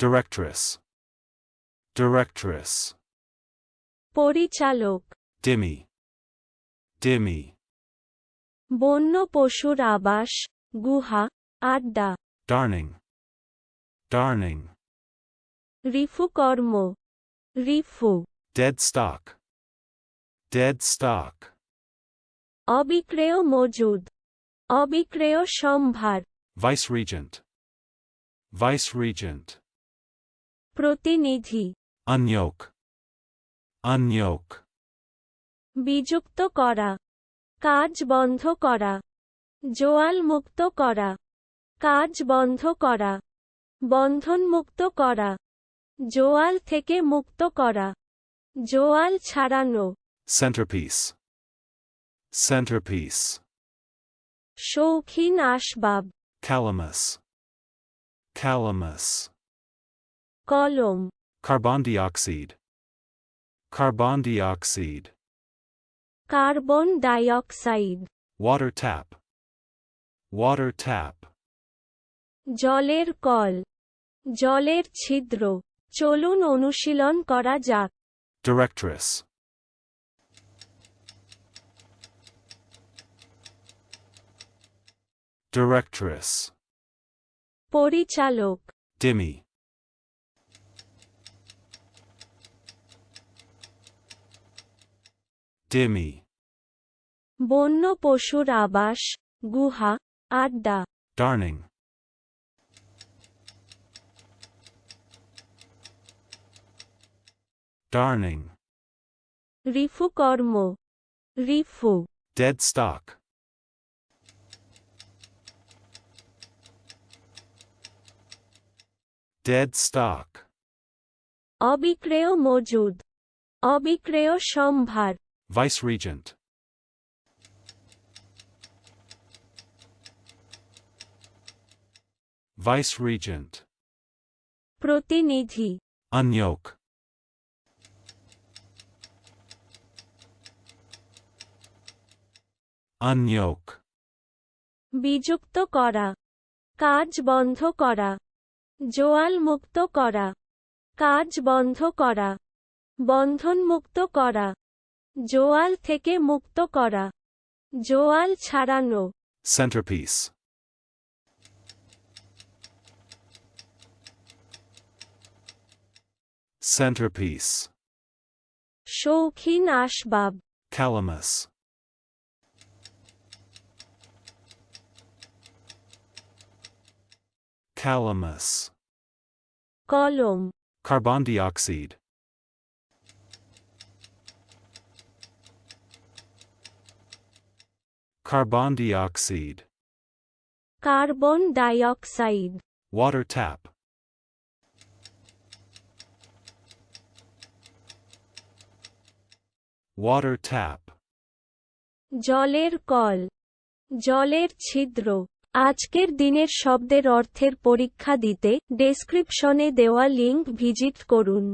Directress. Directress. পরিচালক Dimmy. Dimmy. বন্য পশুর আবাস গুহা আড্ডা Darning. Darning. রিফু কর্ম রিফু Dead stock. Dead stock. অবিক্রেয় মজুদ অবিক্রেয় সম্ভার Vice Regent. Vice Regent. প্রতিনিধি Unyoke. Unyoke. বিযুক্ত করা কাজ বন্ধ করা জোয়াল মুক্ত করা কাজ বন্ধ করা বন্ধন মুক্ত করা জোয়াল থেকে মুক্ত করা জোয়াল ছাড়ানো Centerpiece. Centerpiece. শৌখিন আসবাব Calamus. Calamus. কলম Carbon dioxide. Carbon dioxide. Carbon dioxide Water tap. Water tap. জলের কল জলের ছিদ্র চলুন অনুশীলন করা যাক Directress. Directress. পরিচালক Dimmy. Dimmy. বন্য পশুর আবাস গুহা আড্ডা Darning. Darning. রিফু কর্ম রিফু Dead stock. Dead stock. অবিক্রেয় মজুদ অবিক্রেয় সম্ভার Vice Regent. Vice Regent. প্রতিনিধি Unyoke. Unyoke. বিযুক্ত করা কাজ বন্ধ করা জোয়াল মুক্ত করা কাজ বন্ধ করা বন্ধনমুক্ত করা জোয়াল থেকে মুক্ত করা। জোয়াল ছাড়ানো। সেন্টারপিস সেন্টারপিস শৌখিন আসবাব। ক্যালামাস ক্যালামাস কলম। Carbon dioxide Carbon dioxide. Carbon dioxide Water tap. Water tap. জলের কল জলের ছিদ্র আজকের দিনের শব্দের অর্থের পরীক্ষা দিতে ডেসক্রিপশনে দেওয়া লিংক ভিজিট করুন